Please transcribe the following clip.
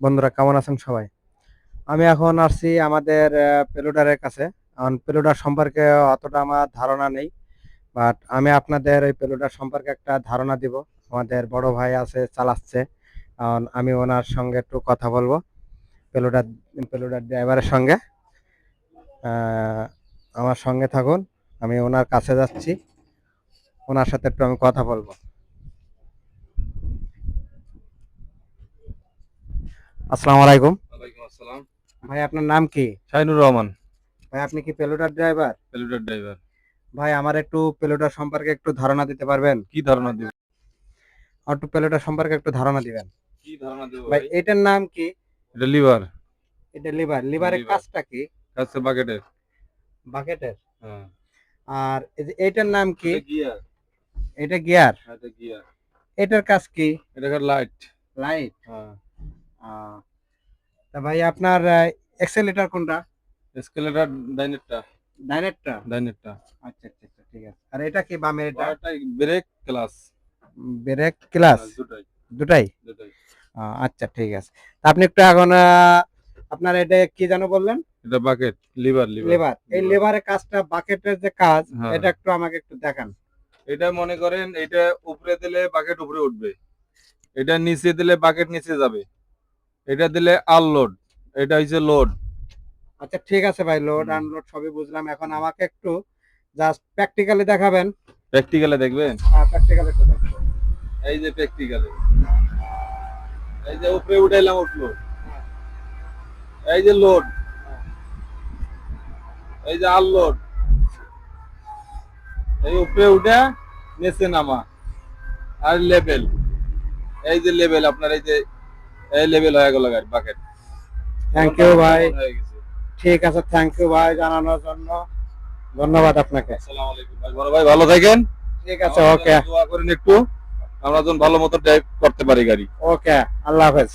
বন্ধুরা, কেমন আছেন সবাই? আমি এখন আসছি আমাদের পেলোডারের কাছে। এখন পেলোডার সম্পর্কে অতটা আমার ধারণা নেই বাট আমি আপনাদের ওই পেলোডার সম্পর্কে একটা ধারণা দিব। আমাদের বড় ভাই আছে, চালাচ্ছে। এখন আমি ওনার সঙ্গে একটু কথা বলব, পেলোডার পেলোডার ড্রাইভারের সঙ্গে। আমার সঙ্গে থাকুন, আমি ওনার কাছে যাচ্ছি। ওনার সাথে একটু আমি কথা বলব। আসসালামু আলাইকুম। ওয়ালাইকুম আসসালাম। ভাই আপনার নাম কি? শাহিনুর রহমান। ভাই আপনি কি পেলোডার ড্রাইভার? পেলুটার ড্রাইভার। ভাই আমার একটু পেলোডার সম্পর্কে একটু ধারণা দিতে পারবেন? কি ধারণা দিব আমার একটু পেলোডার সম্পর্কে একটু ধারণা দিবেন। কি ধারণা দেব ভাই এটার নাম কি? এটা লিভার। এটা লিভার। লিভারের কাজটা কি? কাছে বাকেটের। বাকেটের? হ্যাঁ। আর এই যে এটার নাম কি? গিয়ার। এটা গিয়ার? এটা গিয়ার। এটার কাজ কি? এটা লাইট। লাইট? হ্যাঁ। তা ভাই আপনার এক্সেলেটার কোনটা? এসকেলেটর ডাইনেটটা ডাইনেটটা ডাইনেটটা আচ্ছা আচ্ছা আচ্ছা, ঠিক আছে। আর এটা কি বামের এটা? এটা ব্রেক ক্লাস ব্রেক ক্লাস দুটাই দুটাই দুটাই আচ্ছা ঠিক আছে। তা আপনি একটু এখন আপনার এটা কি যেন বললেন? এটা বাকেট লিভার লিভার লেবার এই। লেবারের কাজটা বাকেটের যে কাজ হ্যাঁ। এটা একটু আমাকে একটু দেখান। এটা মনে করেন এটা উপরে দিলে বাকেট উপরে উঠবে। এটা নিচে দিলে বাকেট নিচে যাবে। এটা দিলে আনলোড এটা হচ্ছে লোড আচ্ছা ঠিক আছে ভাই লোড আনলোড সবই বুঝলাম। এখন আমাকে একটু জাস্ট প্র্যাকটিক্যালি দেখাবেন। প্র্যাকটিক্যালে দেখবেন? প্র্যাকটিক্যালি একটু দেখাবেন। এই যে প্র্যাকটিক্যালে এই যে উপরে উঠাইলাম উঠল এই যে লোড এই যে আনলোড এই উপরে উঠে নিচে নামা। আর লেভেল এই যে লেভেল আপনার এই যে এই লেভেল হয়ে গেল গাড়ি বাকেট থ্যাংক ইউ ভাই। হয়ে গেছে। ঠিক আছে থ্যাংক ইউ ভাই জানানোর জন্য। ধন্যবাদ আপনাকে। আসসালামু আলাইকুম ভাই। বড় ভাই ভালো থাকেন? ঠিক আছে ওকে দোয়া করেন একটু। আমরা যেন ভালো মতো ড্রাইভ করতে পারি গাড়ি। ওকে আল্লাহ হাফেজ।